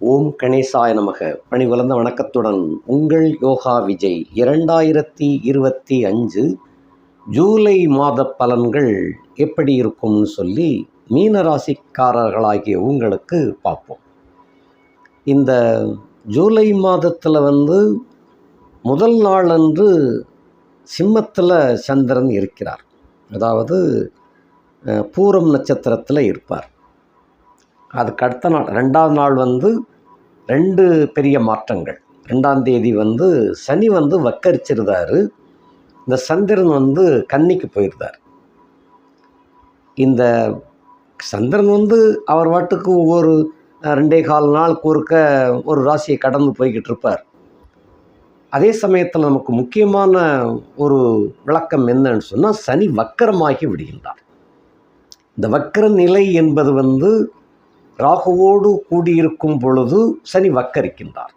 ஓம் கணேசாய நமக. பணிவலந்த வணக்கத்துடன் உங்கள் யோகா விஜய். இரண்டாயிரத்தி இருபத்தி அஞ்சு ஜூலை மாத பலன்கள் எப்படி இருக்கும்னு சொல்லி மீன ராசிக்காரர்களாகிய உங்களுக்கு பார்ப்போம். இந்த ஜூலை மாதத்தில் வந்து முதல் நாள் அன்று சிம்மத்தில் சந்திரன் இருக்கிறார். அதாவது பூரம் நட்சத்திரத்தில் இருப்பார். அதுக்கு அடுத்த நாள் ரெண்டாவது நாள் வந்து ரெண்டு பெரிய மாற்றங்கள். ரெண்டாம் தேதி வந்து சனி வந்து வக்கரிச்சிருந்தாரு. இந்த சந்திரன் வந்து கன்னிக்கு போயிருந்தார். இந்த சந்திரன் வந்து அவர் வாட்டுக்கு ஒவ்வொரு ரெண்டே கால் நாள் குறுக்க ஒரு ராசியை கடந்து போய்கிட்டு இருப்பார். அதே சமயத்தில் நமக்கு முக்கியமான ஒரு விளக்கம் என்னன்னு சொன்னால் சனி வக்கரமாகி விடுகின்றார். இந்த வக்கர நிலை என்பது வந்து ராகுவோடு கூடியிருக்கும் பொழுது சனி வக்கரிக்கின்றார்.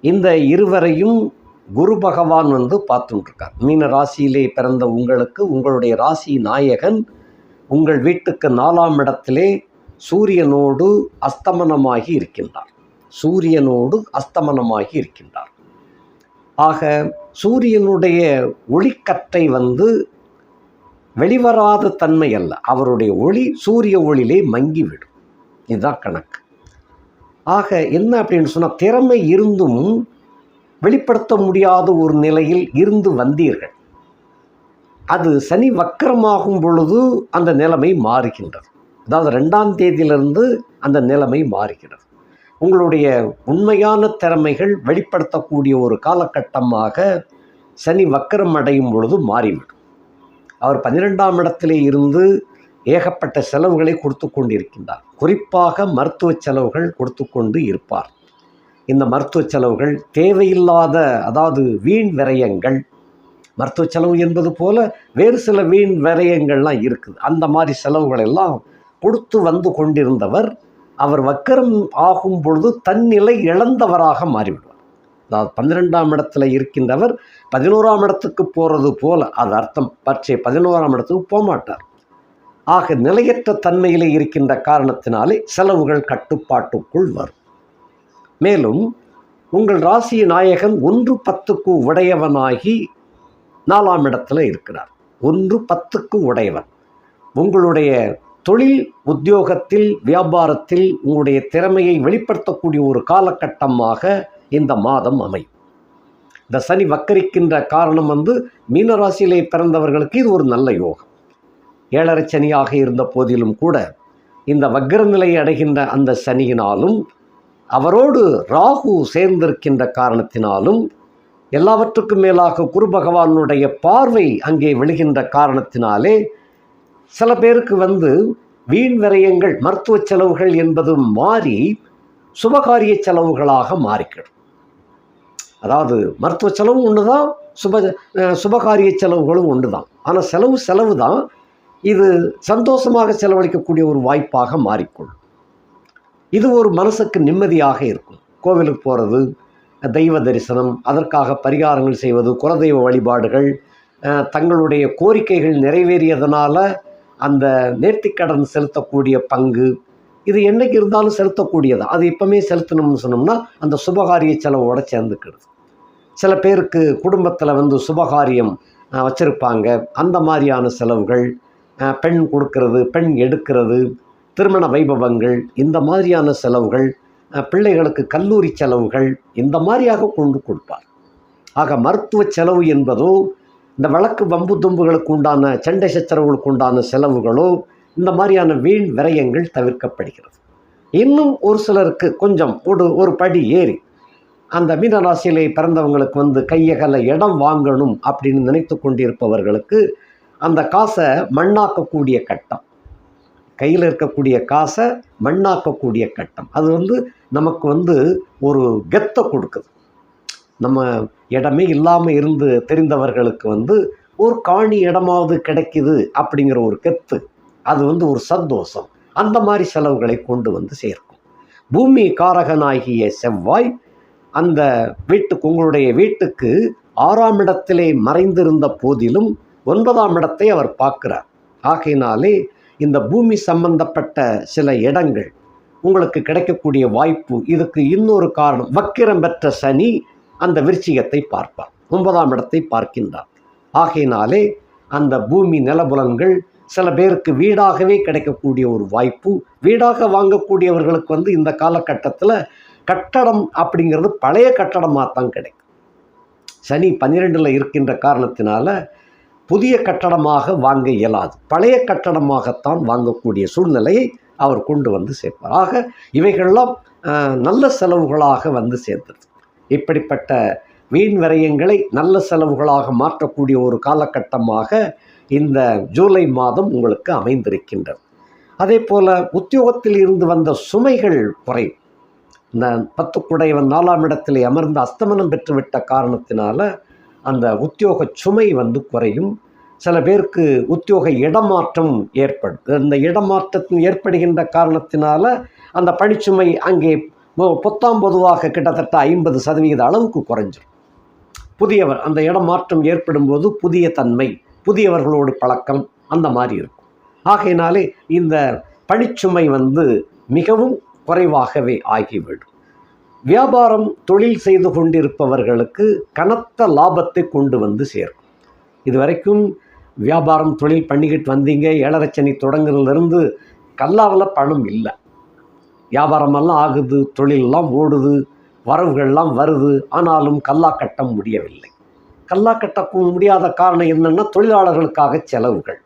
இந்த இருவரையும் குரு பகவான் வந்து பார்த்துட்டுருக்கார் மீன ராசியிலே பிறந்த உங்களுக்கு உங்களுடைய ராசி நாயகன் உங்கள் வீட்டுக்கு நாலாம் இடத்திலே சூரியனோடு அஸ்தமனமாகி இருக்கின்றார். சூரியனோடு அஸ்தமனமாகி இருக்கின்றார். ஆக சூரியனுடைய ஒளிக்கற்றை வந்து வெளிவராத தன்மை அல்ல. அவருடைய ஒளி சூரிய ஒளியிலே மங்கிவிடும். இதுதான் கணக்கு. ஆக என்ன அப்படின்னு சொன்னால் திறமை இருந்தும் வெளிப்படுத்த முடியாத ஒரு நிலையில் இருந்து வந்தீர்கள். அது சனி வக்கரமாகும் பொழுது அந்த நிலைமை மாறுகின்றது. அதாவது ரெண்டாம் தேதியிலிருந்து அந்த நிலைமை மாறுகிறது. உங்களுடைய உண்மையான திறமைகள் வெளிப்படுத்தக்கூடிய ஒரு காலகட்டமாக சனி வக்கரம் அடையும் பொழுது மாறிவிடும். அவர் பன்னிரெண்டாம் இடத்திலே இருந்து ஏகப்பட்ட செலவுகளை கொடுத்து கொண்டிருக்கின்றார். குறிப்பாக மருத்துவ செலவுகள் கொடுத்து கொண்டு இருப்பார். இந்த மருத்துவ செலவுகள் தேவையில்லாத அதாவது வீண் விரயங்கள் மருத்துவ செலவு என்பது போல வேறு சில வீண் விரயங்கள்லாம் இருக்குது. அந்த மாதிரி செலவுகளெல்லாம் கொடுத்து வந்து கொண்டிருந்தவர் அவர் வக்கரம் ஆகும் பொழுது தன்னிலை இழந்தவராக மாறிவிடுவார். அதாவது பன்னிரெண்டாம் இடத்துல இருக்கின்றவர் பதினோராம் இடத்துக்கு போகிறது போல அது அர்த்தம். பற்றி பதினோராம் இடத்துக்கு போக மாட்டார் ஆக நிலையற்ற தன்மையிலே இருக்கின்ற காரணத்தினாலே செலவுகள் கட்டுப்பாட்டுக்குள் வரும். மேலும் உங்கள் ராசி நாயகன் ஒன்று பத்துக்கு உடையவனாகி நாலாம் இடத்துல இருக்கிறார். ஒன்று பத்துக்கு உடையவன். உங்களுடைய தொழில் உத்தியோகத்தில் வியாபாரத்தில் உங்களுடைய திறமையை வெளிப்படுத்தக்கூடிய ஒரு காலகட்டமாக இந்த மாதம் அமையும். இந்த சனி வக்கரிக்கின்ற காரணம் வந்து மீனராசியிலே பிறந்தவர்களுக்கு இது ஒரு நல்ல யோகம். ஏழரை சனியாக இருந்த போதிலும் கூட இந்த வக்ர நிலையை அடைகின்ற அந்த சனியினாலும் அவரோடு ராகு சேர்ந்திருக்கின்ற காரணத்தினாலும் எல்லாவற்றுக்கும் மேலாக குரு பகவானுடைய பார்வை அங்கே விழுகின்ற காரணத்தினாலே சில பேருக்கு வந்து வீண் விரயங்கள் மருத்துவ செலவுகள் என்பது மாறி சுபகாரிய செலவுகளாக மாறிக்கிடும். அதாவது மருத்துவ செலவும் ஒன்று தான் சுப சுபகாரிய செலவுகளும் ஒன்று தான் ஆனால் செலவு செலவு தான் இது சந்தோஷமாக செலவழிக்கக்கூடிய ஒரு வாய்ப்பாக மாறிக்கொள்ளும். இது ஒரு மனசுக்கு நிம்மதியாக இருக்கும். கோவிலுக்கு போகிறது தெய்வ தரிசனம் அதற்காக பரிகாரங்கள் செய்வது குலதெய்வ வழிபாடுகள் தங்களுடைய கோரிக்கைகள் நிறைவேறியதனால் அந்த நேர்த்திக்கடன் செலுத்தக்கூடிய பங்கு இது என்னைக்கு இருந்தாலும் செலுத்தக்கூடியது. அது எப்பவுமே செலுத்தணும்னு சொன்னோம்னா அந்த சுபகாரிய செலவோட சேர்ந்துக்கிடுது சில பேருக்கு குடும்பத்தில் வந்து சுபகாரியம் வச்சுருப்பாங்க. அந்த மாதிரியான செலவுகள் பெண் கொடுக்கறது பெண் எடுக்கிறது திருமண வைபவங்கள் இந்த மாதிரியான செலவுகள் பிள்ளைகளுக்கு கல்லூரி செலவுகள் இந்த மாதிரியாக கொண்டு கொடுப்பார். ஆக மருத்துவ செலவு என்பதோ இந்த வழக்கு வம்பு தும்புகளுக்கு உண்டான சண்டை சச்சரவுகளுக்கு உண்டான செலவுகளோ இந்த மாதிரியான வீண் விரயங்கள் தவிர்க்கப்படுகிறது. இன்னும் ஒரு சிலருக்கு கொஞ்சம் ஒரு ஒரு படி ஏறி அந்த மீனராசியிலே பிறந்தவங்களுக்கு வந்து கையகல இடம் வாங்கணும் அப்படின்னு நினைத்து கொண்டிருப்பவர்களுக்கு அந்த காசை மண்ணாக்கக்கூடிய கட்டம். கையில் இருக்கக்கூடிய காசை மண்ணாக்கக்கூடிய கட்டம். அது வந்து நமக்கு வந்து ஒரு கெத்தை கொடுக்குது. நம்ம இடமே இல்லாமல் இருந்து தெரிந்தவர்களுக்கு வந்து ஒரு காணி இடமாவது கிடைக்குது அப்படிங்கிற ஒரு கெத்து. அது வந்து ஒரு சந்தோஷம். அந்த மாதிரி செலவுகளை கொண்டு வந்து சேர்க்கும். பூமி காரகனாகிய செவ்வாய் அந்த வீட்டுக்கு உங்களுடைய வீட்டுக்கு ஆறாம் இடத்திலே மறைந்திருந்த போதிலும் ஒன்பதாம் இடத்தை அவர் பார்க்கிறார். ஆகையினாலே இந்த பூமி சம்பந்தப்பட்ட சில இடங்கள் உங்களுக்கு கிடைக்கக்கூடிய வாய்ப்பு இதுக்கு இன்னொரு காரணம் வக்கிரம் பெற்ற சனி அந்த விருச்சிகத்தை பார்ப்பார் ஒன்பதாம் இடத்தை பார்க்கின்றார். ஆகையினாலே அந்த பூமி நிலபுலன்கள் சில பேருக்கு வீடாகவே கிடைக்கக்கூடிய ஒரு வாய்ப்பு வீடாக வாங்கக்கூடியவர்களுக்கு வந்து இந்த காலகட்டத்தில் கட்டடம் அப்படிங்கிறது பழைய கட்டடமாக தான் கிடைக்கும். சனி பன்னிரெண்டில் இருக்கின்ற காரணத்தினால புதிய கட்டடமாக வாங்க இயலாது. பழைய கட்டடமாகத்தான் வாங்கக்கூடிய சூழ்நிலையை அவர் கொண்டு வந்து சேர்ப்பார். ஆக இவைகள்லாம் நல்ல செலவுகளாக வந்து சேர்ந்தது. இப்படிப்பட்ட வீண் விரயங்களை நல்ல செலவுகளாக மாற்றக்கூடிய ஒரு காலகட்டமாக இந்த ஜூலை மாதம் உங்களுக்கு அமைந்திருக்கின்றது. அதே போல் உத்தியோகத்தில் இருந்து வந்த சுமைகள் குறையும். இந்த பத்து குடையவன் நாலாம் இடத்திலே அமர்ந்து அஸ்தமனம் பெற்றுவிட்ட காரணத்தினால அந்த உத்தியோக சுமை வந்து குறையும். சில பேருக்கு உத்தியோக இடமாற்றம் ஏற்படும் இந்த இடமாற்றத்தின் ஏற்படுகின்ற காரணத்தினால அந்த பணிச்சுமை அங்கே பொத்தாம் பொதுவாக கிட்டத்தட்ட ஐம்பது சதவிகித அளவுக்கு குறைஞ்சிடும் புதியவர் அந்த இடமாற்றம் ஏற்படும் போது புதிய தன்மை புதியவர்களோடு பழக்கம் அந்த மாதிரி இருக்கும். ஆகையினாலே இந்த பணிச்சுமை வந்து மிகவும் குறைவாகவே ஆகிவிடும். வியாபாரம் தொழில் செய்து கொண்டிருப்பவர்களுக்கு கனத்த லாபத்தை கொண்டு வந்து சேர்க்கும் இதுவரைக்கும் வியாபாரம் தொழில் பண்ணிக்கிட்டு வந்தீங்க. ஏழரைச்சனி தொடங்குறதுலேருந்து கல்லாவில் பணம் இல்லை. வியாபாரமெல்லாம் ஆகுது தொழிலெல்லாம் ஓடுது வரவுகள்லாம் வருது. ஆனாலும் கல்லா கட்ட முடியவில்லை. கல்லா கட்ட முடியாத காரணம் என்னென்னா தொழிலாளர்களுக்காக செலவுகள்.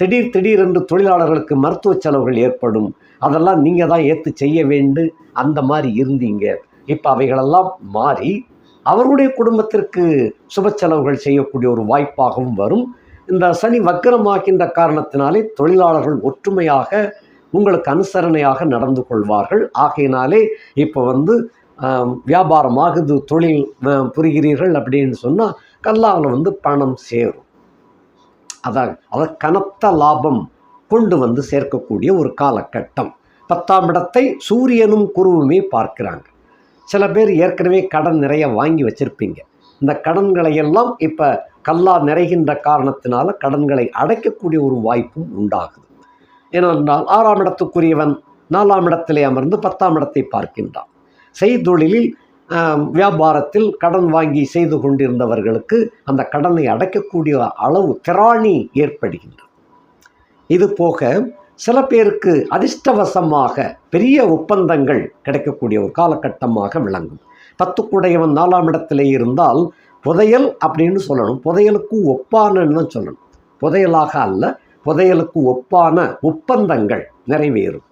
திடீர் திடீரென்று தொழிலாளர்களுக்கு மருத்துவ செலவுகள் ஏற்படும். அதெல்லாம் நீங்கள் தான் ஏற்று செய்ய வேண்டும் அந்த மாதிரி இருந்தீங்க. இப்போ அவைகளெல்லாம் மாறி அவருடைய குடும்பத்திற்கு சுப செலவுகள் செய்யக்கூடிய ஒரு வாய்ப்பாகவும் வரும். இந்த சனி வக்கரமாகின்ற காரணத்தினாலே தொழிலாளர்கள் ஒற்றுமையாக உங்களுக்கு அனுசரணையாக நடந்து கொள்வார்கள். ஆகையினாலே இப்போ வந்து வியாபாரமாகுது வியாபாரம் ஆகுது தொழில் புரிகிறீர்கள் அப்படின்னு சொன்னால் கல்லாவில் வந்து பணம் சேரும். அதான் அதை கனத்த லாபம் கொண்டு வந்து சேர்க்கக்கூடிய ஒரு காலகட்டம். பத்தாம் இடத்தை சூரியனும் குருவுமே பார்க்கிறாங்க. சில பேர் ஏற்கனவே கடன் நிறைய வாங்கி வச்சுருப்பீங்க. இந்த கடன்களை எல்லாம் இப்போ கல்லா நிறைகின்ற காரணத்தினால கடன்களை அடைக்கக்கூடிய ஒரு வாய்ப்பும் உண்டாகுது. ஏனென்றால் ஆறாம் இடத்துக்குரியவன் நாலாம் இடத்திலே அமர்ந்து பத்தாம் இடத்தை பார்க்கின்றான். செய்தொழிலில் வியாபாரத்தில் கடன் வாங்கி செய்து கொண்டிருந்தவர்களுக்கு அந்த கடனை அடைக்கக்கூடிய அளவு திராணி ஏற்படுகின்றது. இது போக சில பேருக்கு அதிர்ஷ்டவசமாக பெரிய ஒப்பந்தங்கள் கிடைக்கக்கூடிய ஒரு காலகட்டமாக விளங்கும். பத்துக்குடையவன் நாலாம் இடத்திலே இருந்தால் புதையல் அப்படின்னு சொல்லணும். புதையலுக்கு ஒப்பானன்னு தான் சொல்லணும். புதையலாக அல்ல புதையலுக்கு ஒப்பான ஒப்பந்தங்கள் நிறைவேறும்.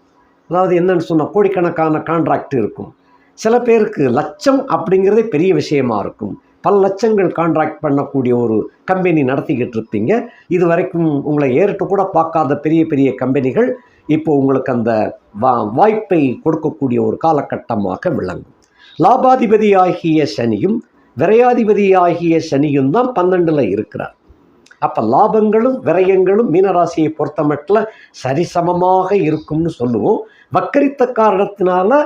அதாவது என்னன்னு சொன்னால் கோடிக்கணக்கான கான்ட்ராக்ட் இருக்கும். சில பேருக்கு லட்சம் அப்படிங்கிறதே பெரிய விஷயமா இருக்கும். பல லட்சங்கள் கான்ட்ராக்ட் பண்ணக்கூடிய ஒரு கம்பெனி நடத்திக்கிட்டு இருப்பீங்க இது வரைக்கும் உங்களை ஏறிட்டு கூட பார்க்காத பெரிய பெரிய கம்பெனிகள் இப்போ உங்களுக்கு அந்த வா வாய்ப்பை கொடுக்கக்கூடிய ஒரு காலகட்டமாக விளங்கும். லாபாதிபதி ஆகிய சனியும் விரையாதிபதி ஆகிய சனியும் தான் பன்னெண்டில் இருக்கிறார். அப்போ லாபங்களும் விரயங்களும் மீனராசியை பொறுத்த மட்டும் சரிசமமாக இருக்கும்னு சொல்லுவோம். வக்கரித்த காரணத்தினால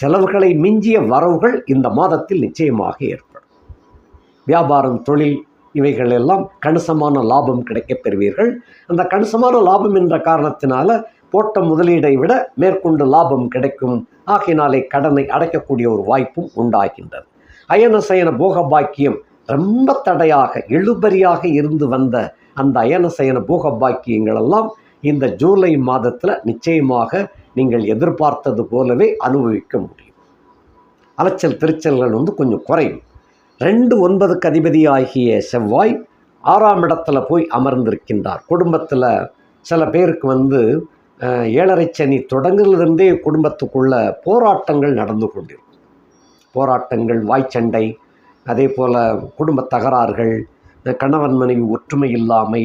செலவுகளை மிஞ்சிய வரவுகள் இந்த மாதத்தில் நிச்சயமாக ஏற்படும். வியாபாரம் தொழில் இவைகள் எல்லாம் கணிசமான லாபம் கிடைக்கப் பெறுவீர்கள். அந்த கணிசமான லாபம் என்ற காரணத்தினால போட்ட முதலீடை விட மேற்கொண்டு லாபம் கிடைக்கும். ஆகையினாலே கடனை அடைக்கக்கூடிய ஒரு வாய்ப்பும் உண்டாகின்றது. அயன சயன போக பாக்கியம் ரொம்ப தடையாக எழுபறியாக இருந்து வந்த அந்த அயன சயன போக பாக்கியங்களெல்லாம் இந்த ஜூலை மாதத்தில் நிச்சயமாக நீங்கள் எதிர்பார்த்தது போலவே அனுபவிக்க முடியும். அலைச்சல் திருச்சல்கள் வந்து கொஞ்சம் குறையும். ரெண்டு ஒன்பதுக்கு அதிபதியாகிய செவ்வாய் ஆறாம் இடத்துல போய் அமர்ந்திருக்கின்றார். குடும்பத்தில் சில பேருக்கு வந்து ஏழரை சனி தொடங்குறதுலேருந்தே குடும்பத்துக்குள்ள போராட்டங்கள் நடந்து கொண்டிருக்கும். போராட்டங்கள் வாய்ச்சண்டை அதே போல் குடும்ப தகராறுகள் கணவன் மனைவி ஒற்றுமை இல்லாமை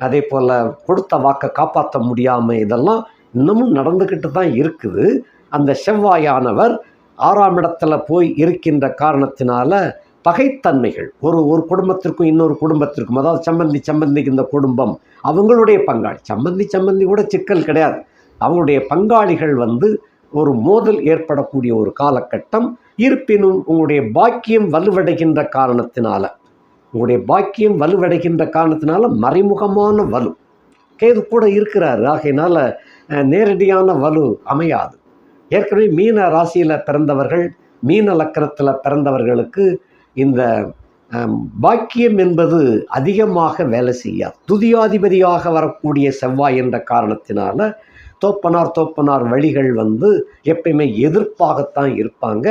அதே போல் கொடுத்த வாக்கை காப்பாற்ற முடியாமல் இதெல்லாம் இன்னமும் நடந்துக்கிட்டு தான் இருக்குது. அந்த செவ்வாயானவர் ஆறாம் இடத்துல போய் இருக்கின்ற காரணத்தினால பகைத்தன்மைகள். ஒரு ஒரு குடும்பத்திற்கும் இன்னொரு குடும்பத்திற்கும் அதாவது சம்பந்தி சம்பந்திக்கு இந்த குடும்பம் அவங்களுடைய பங்காளி. சம்பந்தி சம்பந்தி கூட சிக்கல் கிடையாது. அவங்களுடைய பங்காளிகள் வந்து ஒரு மோதல் ஏற்படக்கூடிய ஒரு காலகட்டம். இருப்பினும் உங்களுடைய பாக்கியம் வலுவடைகின்ற காரணத்தினால உங்களுடைய பாக்கியம் வலுவடைகின்ற காரணத்தினால மறைமுகமான வலு. கேது கூட இருக்கிறார் ஆகையினால நேரடியான வலு அமையாது. ஏற்கனவே மீன ராசியில் பிறந்தவர்கள் மீன லக்கணத்தில் பிறந்தவர்களுக்கு இந்த பாக்கியம் என்பது அதிகமாக வேலை செய்யாது. துதியாதிபதியாக வரக்கூடிய செவ்வாய் என்ற காரணத்தினால தோப்பனார் தோப்பனார் வழிகள் வந்து எப்பயுமே எதிர்ப்பாகத்தான் இருப்பாங்க.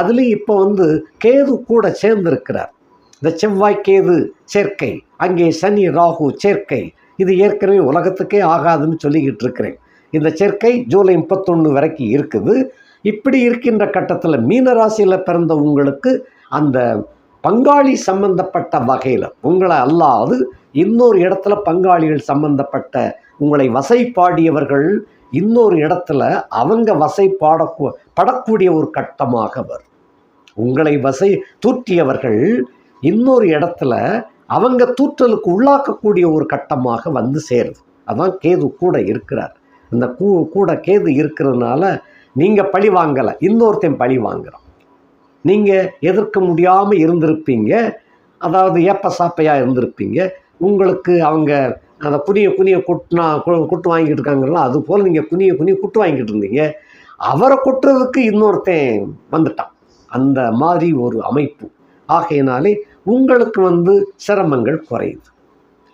அதுலேயும் இப்போ வந்து கேது கூட சேர்ந்திருக்கிறார். இந்த செவ்வாய் கேது சேர்க்கை அங்கே சனி ராகு சேர்க்கை இது ஏற்கனவே உலகத்துக்கே ஆகாதுன்னு சொல்லிக்கிட்டு இருக்கிறேன். இந்த சேர்க்கை ஜூலை முப்பத்தொன்று வரைக்கும் இருக்குது. இப்படி இருக்கின்ற கட்டத்தில் மீனராசியில் பிறந்த உங்களுக்கு அந்த பங்காளி சம்பந்தப்பட்ட வகையில் உங்களை அல்லாது இன்னொரு இடத்துல பங்காளிகள் சம்பந்தப்பட்ட உங்களை வசைப்பாடியவர்கள் இன்னொரு இடத்துல அவங்க வசை பாடக்கூ படக்கூடிய ஒரு கட்டமாக வரும் உங்களை வசை தூற்றியவர்கள் இன்னொரு இடத்துல அவங்க தூற்றலுக்கு உள்ளாக்கக்கூடிய ஒரு கட்டமாக வந்து சேருது. அதான் கேது கூட இருக்கிறார். அந்த கூ கூட கேது இருக்கிறதுனால நீங்கள் பழி வாங்கலை இன்னொருத்தன் பழி வாங்குகிறோம் நீங்கள் எதிர்க்க முடியாமல் இருந்திருப்பீங்க. அதாவது ஏப்ப சாப்பையாக இருந்திருப்பீங்க. உங்களுக்கு அவங்க அந்த குனிய குனிய குட்டினா குட்டு வாங்கிட்டு இருக்காங்களா அது போல் நீங்கள் குனிய குனிய குட்டு வாங்கிட்டு இருந்தீங்க. அவரை கொட்டுறதுக்கு இன்னொருத்தன் வந்துட்டான். அந்த மாதிரி ஒரு அமைப்பு. ஆகையினாலே உங்களுக்கு வந்து சிரமங்கள் குறையுது.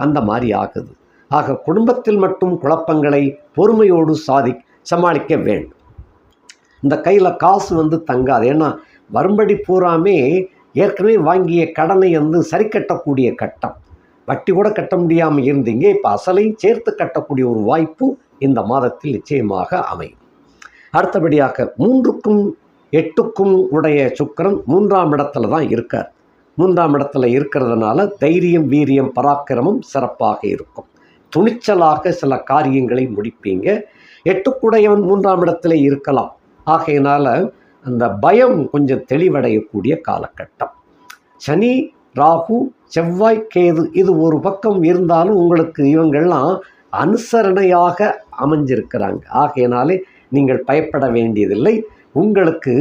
அந்த மாதிரி ஆகுது. ஆக குடும்பத்தில் மட்டும் குழப்பங்களை பொறுமையோடு சாதி சமாளிக்க வேண்டும். இந்த கையில் காசு வந்து தங்காது. ஏன்னா வரும்படி பூராமே ஏற்கனவே வாங்கிய கடனை வந்து சரி கட்டக்கூடிய கட்டம். வட்டி கூட கட்ட முடியாமல் இருந்தீங்க. இப்போ அசலையும் சேர்த்து கட்டக்கூடிய ஒரு வாய்ப்பு இந்த மாதத்தில் நிச்சயமாக அமையும். அடுத்தபடியாக மூன்றுக்கும் எட்டுக்கும் உடைய சுக்கிரன் மூன்றாம் இடத்துல தான் இருக்கார். மூன்றாம் இடத்துல இருக்கிறதுனால தைரியம் வீரியம் பராக்கிரமம் சிறப்பாக இருக்கும். துணிச்சலாக சில காரியங்களை முடிப்பீங்க. எட்டுக்குடையவன் மூன்றாம் இடத்துல இருக்கலாம். ஆகையினால் அந்த பயம் கொஞ்சம் தெளிவடையக்கூடிய காலகட்டம். சனி ராகு செவ்வாய் கேது இது ஒரு பக்கம் இருந்தாலும் உங்களுக்கு இவங்கெல்லாம் அனுசரணையாக அமைஞ்சிருக்கிறாங்க. ஆகையினாலே நீங்கள் பயப்பட வேண்டியதில்லை. உங்களுக்கு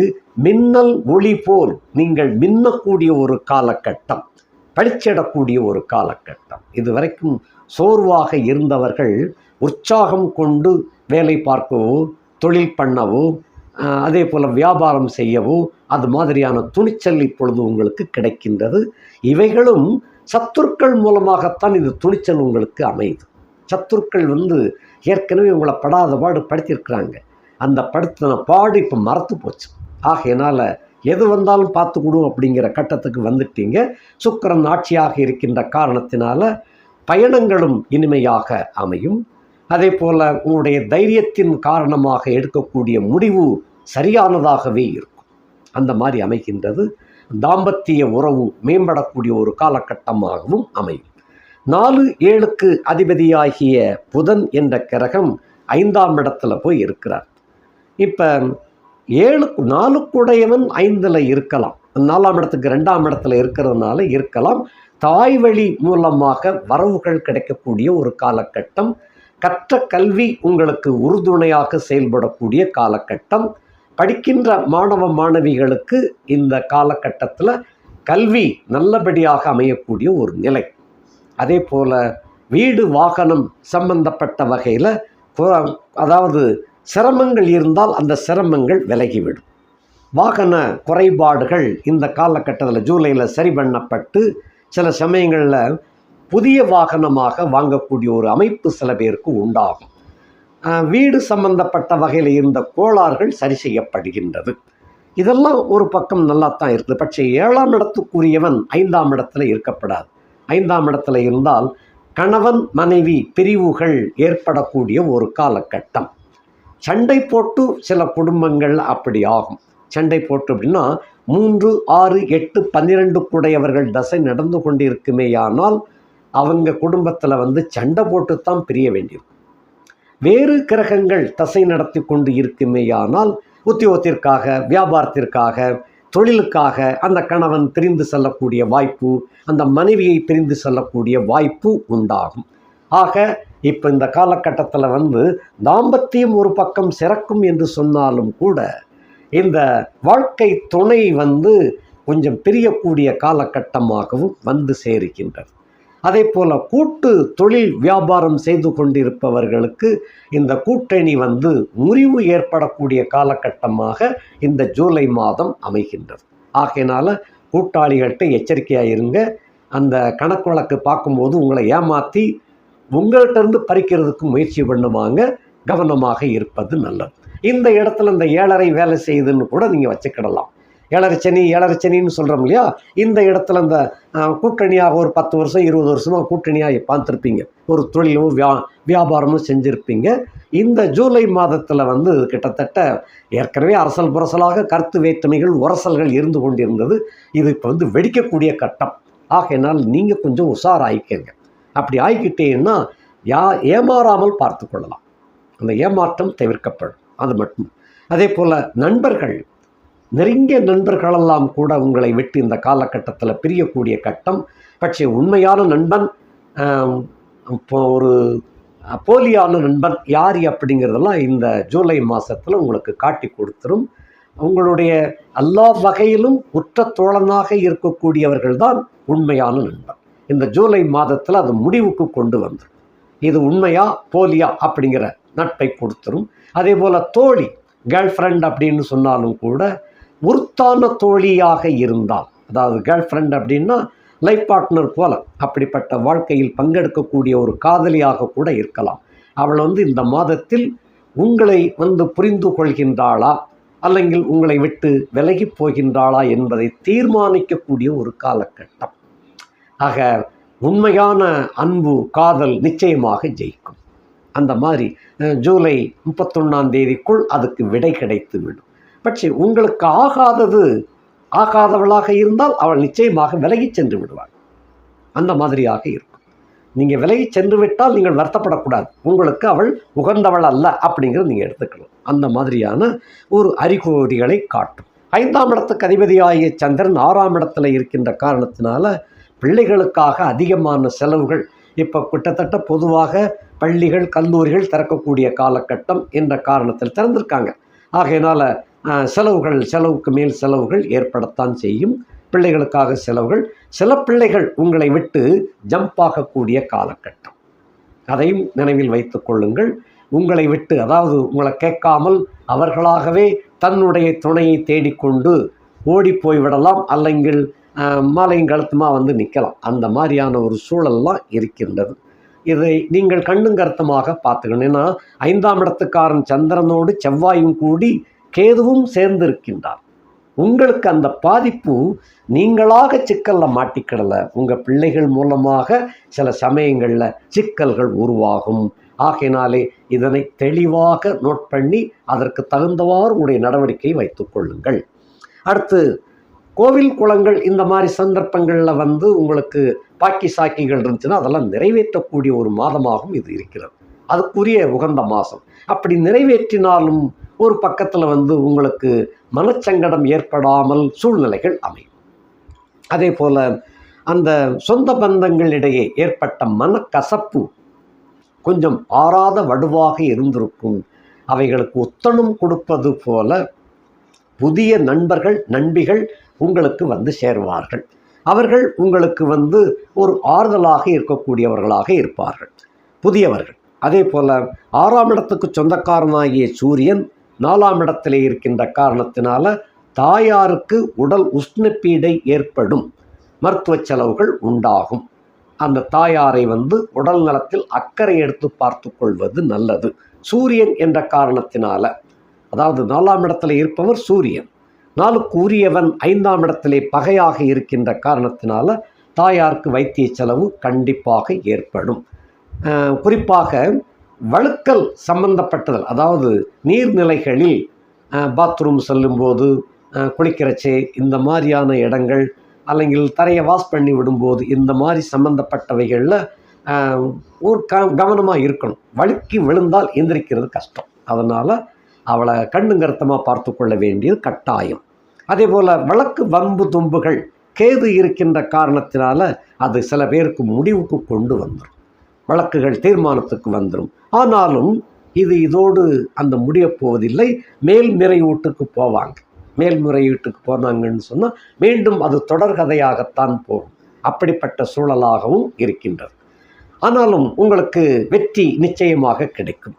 மின்னல் ஒளி போல் நீங்கள் மின்னக்கூடிய ஒரு காலகட்டம் படிச்சிடக்கூடிய ஒரு காலகட்டம். இதுவரைக்கும் சோர்வாக இருந்தவர்கள் உற்சாகம் கொண்டு வேலை பார்க்கவோ தொழில் பண்ணவோ அதே போல் வியாபாரம் செய்யவும் அது மாதிரியான துணிச்சல் இப்பொழுது உங்களுக்கு கிடைக்கின்றது. இவைகளும் சத்துருக்கள் மூலமாகத்தான் இந்த துணிச்சல் உங்களுக்கு அமையுது. சத்துருக்கள் வந்து ஏற்கனவே உங்களை படாத பாடு படுத்தியிருக்கிறாங்க அந்த படுத்தின பாடு இப்போ மறத்து போச்சு. ஆகையினால் எது வந்தாலும் பார்த்துக்கிடும் அப்படிங்கிற கட்டத்துக்கு வந்துட்டீங்க. சுக்கரன் ஆட்சியாக இருக்கின்ற காரணத்தினால பயணங்களும் இனிமையாக அமையும். அதே போல் உங்களுடைய தைரியத்தின் காரணமாக எடுக்கக்கூடிய முடிவு சரியானதாகவே இருக்கும். அந்த மாதிரி அமைகின்றது. தாம்பத்திய உறவு மேம்படக்கூடிய ஒரு காலகட்டமாகவும் அமையும். நாலு ஏழுக்கு அதிபதியாகிய புதன் என்ற கிரகம் ஐந்தாம் இடத்துல போய் இருக்கிறார். இப்போ ஏழுக்கு நாலுக்குடையவன் ஐந்தில் இருக்கலாம். நாலாம் இடத்துக்கு ரெண்டாம் இடத்துல இருக்கிறதுனால இருக்கலாம். தாய் வழி மூலமாக வரவுகள் கிடைக்கக்கூடிய ஒரு காலகட்டம் கற்ற கல்வி உங்களுக்கு உறுதுணையாக செயல்படக்கூடிய காலகட்டம். படிக்கின்ற மாணவ மாணவிகளுக்கு இந்த காலகட்டத்தில் கல்வி நல்லபடியாக அமையக்கூடிய ஒரு நிலை. அதே போல் வீடு வாகனம் சம்பந்தப்பட்ட வகையில் அதாவது சிரமங்கள் இருந்தால் அந்த சிரமங்கள் விலகிவிடும். வாகன குறைபாடுகள் இந்த காலகட்டத்தில் ஜூலையில் சரி பண்ணப்பட்டு சில சமயங்களில் புதிய வாகனமாக வாங்கக்கூடிய ஒரு அமைப்பு சில பேருக்கு உண்டாகும். வீடு சம்பந்தப்பட்ட வகையில் இருந்த கோளாறுகள் சரி செய்யப்படுகின்றது. இதெல்லாம் ஒரு பக்கம் நல்லா தான் இருக்குது பட்சே ஏழாம் இடத்துக்குரியவன் ஐந்தாம் இடத்துல இருக்கப்படாது. ஐந்தாம் இடத்துல இருந்தால் கணவன் மனைவி பிரிவுகள் ஏற்படக்கூடிய ஒரு காலகட்டம். சண்டை போட்டு சில குடும்பங்கள் அப்படி ஆகும். சண்டை போட்டு அப்படின்னா மூன்று ஆறு எட்டு பன்னிரெண்டுக்குடையவர்கள் தசை நடந்து கொண்டிருக்குமேயானால் அவங்க குடும்பத்தில் வந்து சண்டை போட்டுத்தான் பிரிய வேண்டியிருக்கும் வேறு கிரகங்கள் தசை நடத்தி கொண்டு இருக்குமேயானால் உத்தியோகத்திற்காக வியாபாரத்திற்காக தொழிலுக்காக அந்த கணவன் பிரிந்து செல்லக்கூடிய வாய்ப்பு அந்த மனைவியை பிரிந்து செல்லக்கூடிய வாய்ப்பு உண்டாகும். ஆக இப்போ இந்த காலகட்டத்தில் வந்து தாம்பத்தியம் ஒரு பக்கம் சிறக்கும் என்று சொன்னாலும் கூட இந்த வாழ்க்கை துணை வந்து கொஞ்சம் பிரியக்கூடிய காலகட்டமாகவும் வந்து சேருகின்றது. அதே போல் கூட்டு தொழில் வியாபாரம் செய்து கொண்டிருப்பவர்களுக்கு இந்த கூட்டணி வந்து முறிவு ஏற்படக்கூடிய காலகட்டமாக இந்த ஜூலை மாதம் அமைகின்றது. ஆகையினால் கூட்டாளிகள்கிட்ட எச்சரிக்கையாக இருங்க. அந்த கணக்கு வழக்கு பார்க்கும்போது உங்களை ஏமாற்றி உங்கள்கிட்ட இருந்து பறிக்கிறதுக்கு முயற்சி பண்ணுவாங்க. கவனமாக இருப்பது நல்லது. இந்த இடத்துல இந்த ஏழரை வேலை செய்யுதுன்னு கூட நீங்கள் வச்சுக்கிடலாம். ஏழரை சனி சொல்கிறோம் இல்லையா? இந்த இடத்துல அந்த கூட்டணியாக ஒரு பத்து வருஷம் இருபது வருஷமாக கூட்டணியாக பார்த்துருப்பீங்க. ஒரு தொழிலும் வியா வியாபாரமும் செஞ்சுருப்பீங்க. இந்த ஜூலை மாதத்தில் வந்து கிட்டத்தட்ட ஏற்கனவே அரசல் புரசலாக கருத்து வேற்றுமைகள் உரசல்கள் இருந்து கொண்டிருந்தது. இது இப்போ வந்து வெடிக்கக்கூடிய கட்டம். ஆகையினால் நீங்கள் கொஞ்சம் உஷாராயிக்கங்க. அப்படி ஆகிக்கிட்டேன்னா யா ஏமாறாமல் பார்த்து கொள்ளலாம். அந்த ஏமாற்றம் தவிர்க்கப்படும். அது மட்டும். அதே போல் நண்பர்கள் நெருங்கிய நண்பர்களெல்லாம் கூட உங்களை விட்டு இந்த காலகட்டத்தில் பிரியக்கூடிய கட்டம். பட்சே உண்மையான நண்பன் இப்போ ஒரு போலியான நண்பன் யார் அப்படிங்கிறதெல்லாம் இந்த ஜூலை மாதத்தில் உங்களுக்கு காட்டி கொடுத்துரும். உங்களுடைய எல்லா வகையிலும் உற்ற தோழனாக இருக்கக்கூடியவர்கள் தான் உண்மையான நண்பன். இந்த ஜூலை மாதத்தில் அது முடிவுக்கு கொண்டு வந்துடும் இது உண்மையா போலியா அப்படிங்கிற நட்பை கொடுத்துரும். அதே போல் தோழி கேர்ள் ஃப்ரெண்ட் அப்படின்னு சொன்னாலும் கூட உருத்தான தோழியாக இருந்தால் அதாவது கேர்ள் ஃப்ரெண்ட் அப்படின்னா லைஃப் பார்ட்னர் போல அப்படிப்பட்ட வாழ்க்கையில் பங்கெடுக்கக்கூடிய ஒரு காதலியாக கூட இருக்கலாம் அவள் வந்து இந்த மாதத்தில் உங்களை வந்து புரிந்து கொள்கின்றாளா അല്ലെങ്കിൽ உங்களை விட்டு விலகி போகின்றாளா என்பதை தீர்மானிக்கக்கூடிய ஒரு காலகட்டம் ஆக உண்மையான அன்பு காதல் நிச்சயமாக ஜெயிக்கும் அந்த மாதிரி அஹ், ஜூலை முப்பத்தொன்னாம் தேதிக்குள் அதுக்கு விடை கிடைத்து விடும் பட்சே உங்களுக்கு ஆகாதது ஆகாதவளாக இருந்தால் அவள் நிச்சயமாக விலகி சென்று விடுவாள். அந்த மாதிரியாக இருக்கும். நீங்கள் விலகி சென்று விட்டால் நீங்கள் வருத்தப்படக்கூடாது. உங்களுக்கு அவள் உகந்தவள் அல்ல அப்படிங்கிறத நீங்கள் எடுத்துக்கலாம் அந்த மாதிரியான ஒரு அறிகுறிகளை காட்டும். ஐந்தாம் இடத்துக்கு அதிபதியாகிய சந்திரன் ஆறாம் இடத்துல இருக்கின்ற காரணத்தினால பிள்ளைகளுக்காக அதிகமான செலவுகள் இப்போ கிட்டத்தட்ட பொதுவாக பள்ளிகள் கல்லூரிகள் திறக்கக்கூடிய காலகட்டம் என்ற காரணத்தில் திறந்திருக்காங்க. ஆகையினால செலவுகள் செலவுக்கு மேல் செலவுகள் ஏற்படத்தான் செய்யும். பிள்ளைகளுக்காக செலவுகள். சில பிள்ளைகள் உங்களை விட்டு ஜம்ப் ஆகக்கூடிய காலகட்டம். அதையும் நினைவில் வைத்துக் கொள்ளுங்கள். உங்களை விட்டு அதாவது உங்களை கேட்காமல் அவர்களாகவே தன்னுடைய துணையை தேடிக்கொண்டு ஓடி போய்விடலாம். அல்லங்கில் மாலையும் கழுத்துமாக வந்து நிற்கலாம். அந்த மாதிரியான ஒரு சூழல்லாம் இருக்கின்றது. இதை நீங்கள் கண்ணும் கருத்துமாக பார்த்துக்கணும். ஏன்னா ஐந்தாம் இடத்துக்காரன் சந்திரனோடு செவ்வாயும் கூடி கேதுவும் சேர்ந்திருக்கின்றார். உங்களுக்கு அந்த பாதிப்பு நீங்களாக சிக்கலில் மாட்டிக்கிடலை. உங்கள் பிள்ளைகள் மூலமாக சில சமயங்களில் சிக்கல்கள் உருவாகும். ஆகையினாலே இதனை தெளிவாக நோட் பண்ணி அதற்கு தகுந்தவாறு உடைய நடவடிக்கை வைத்துக்கொள்ளுங்கள் அடுத்து கோவில் குளங்கள் இந்த மாதிரி சந்தர்ப்பங்களில் வந்து உங்களுக்கு பாக்கி சாக்கிகள் இருந்துச்சுன்னா அதெல்லாம் நிறைவேற்றக்கூடிய ஒரு மாதமாகவும் இது இருக்கிறது. அதுக்குரிய உகந்த மாதம். அப்படி நிறைவேற்றினாலும் ஒரு பக்கத்தில் வந்து உங்களுக்கு மனச்சங்கடம் ஏற்படாமல் சூழ்நிலைகள் அமையும். அதே போல் அந்த சொந்த பந்தங்களிடையே ஏற்பட்ட மனக்கசப்பு கொஞ்சம் ஆறாத வடுவாக இருந்திருக்கும். அவைகளுக்கு ஒத்தனம் கொடுப்பது போல புதிய நண்பர்கள் நண்பிகள் உங்களுக்கு வந்து சேருவார்கள். அவர்கள் உங்களுக்கு வந்து ஒரு ஆறுதலாக இருக்கக்கூடியவர்களாக இருப்பார்கள். புதியவர்கள். அதே போல் ஆறாம் இடத்துக்கு சொந்தக்காரனாகிய சூரியன் நாலாம் இடத்திலே இருக்கின்ற காரணத்தினால தாயாருக்கு உடல் உஷ்ணப்பீடை ஏற்படும் மருத்துவ செலவுகள் உண்டாகும். அந்த தாயாரை வந்து உடல் நலத்தில் அக்கறை எடுத்து பார்த்து கொள்வது நல்லது. சூரியன் என்ற காரணத்தினால அதாவது நாலாம் இடத்துல இருப்பவர் சூரியன். நாளுக்கு உரியவன் ஐந்தாம் இடத்திலே பகையாக இருக்கின்ற காரணத்தினால தாயாருக்கு வைத்திய செலவு கண்டிப்பாக ஏற்படும். குறிப்பாக வழுக்கல் சம்பந்தப்பட்டது அதாவது நீர்நிலைகளில் பாத்ரூம் செல்லும்போது அஹ் குளிக்கிறச்சே இந்த மாதிரியான இடங்கள் അല്ലെങ്കിൽ தரையை வாஷ் பண்ணி விடும்போது இந்த மாதிரி சம்மந்தப்பட்டவைகளில் ஒரு க கவனமாக இருக்கணும் வழுக்கி விழுந்தால் எந்திரிக்கிறது கஷ்டம் அதனால் அவளை கண்ணுங்கருத்தமாக பார்த்து கொள்ள வேண்டியது கட்டாயம் அதே போல் வழக்கு வம்பு தும்புகள் கேது இருக்கின்ற காரணத்தினால அது சில பேருக்கு முடிவுக்கு கொண்டு வந்துடும் வழக்குகள் தீர்மானத்துக்கு வந்துடும் ஆனாலும் இது இதோடு அந்த முடியப் போவதில்லை. மேல்முறையீட்டுக்கு போவாங்க. மேல்முறையீட்டுக்கு போனாங்கன்னு சொன்னால் மீண்டும் அது தொடர்கதையாகத்தான் போகும். அப்படிப்பட்ட சூழலாகவும் இருக்கின்றது. ஆனாலும் உங்களுக்கு வெற்றி நிச்சயமாக கிடைக்கும்.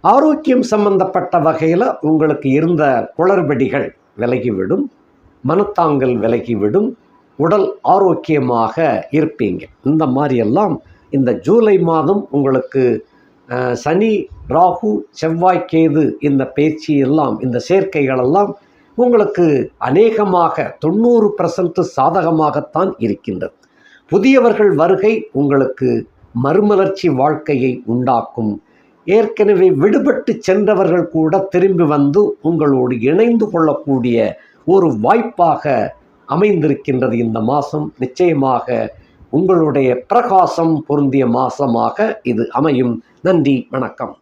ஆரோக்கியம் சம்பந்தப்பட்ட வகையில் உங்களுக்கு இருந்த குளறுபடிகள் விலகிவிடும். மனத்தாங்கல் விலகிவிடும். உடல் ஆரோக்கியமாக இருப்பீங்க. இந்த மாதிரியெல்லாம் இந்த ஜூலை மாதம் உங்களுக்கு சனி ராகு செவ்வாய் கேது இந்த பேச்சு எல்லாம் இந்த சேர்க்கைகளெல்லாம் உங்களுக்கு அநேகமாக தொண்ணூறு பர்சன்ட் சாதகமாகத்தான் இருக்கின்றது. புதியவர்கள் வருகை உங்களுக்கு மறுமலர்ச்சி வாழ்க்கையை உண்டாக்கும். ஏற்கனவே விடுபட்டு சென்றவர்கள் கூட திரும்பி வந்து உங்களோடு இணைந்து கொள்ளக்கூடிய ஒரு வாய்ப்பாக அமைந்திருக்கின்றது இந்த மாதம். நிச்சயமாக உங்களுடைய பிரகாசம் பொருந்திய மாசமாக இது அமையும். நன்றி வணக்கம்.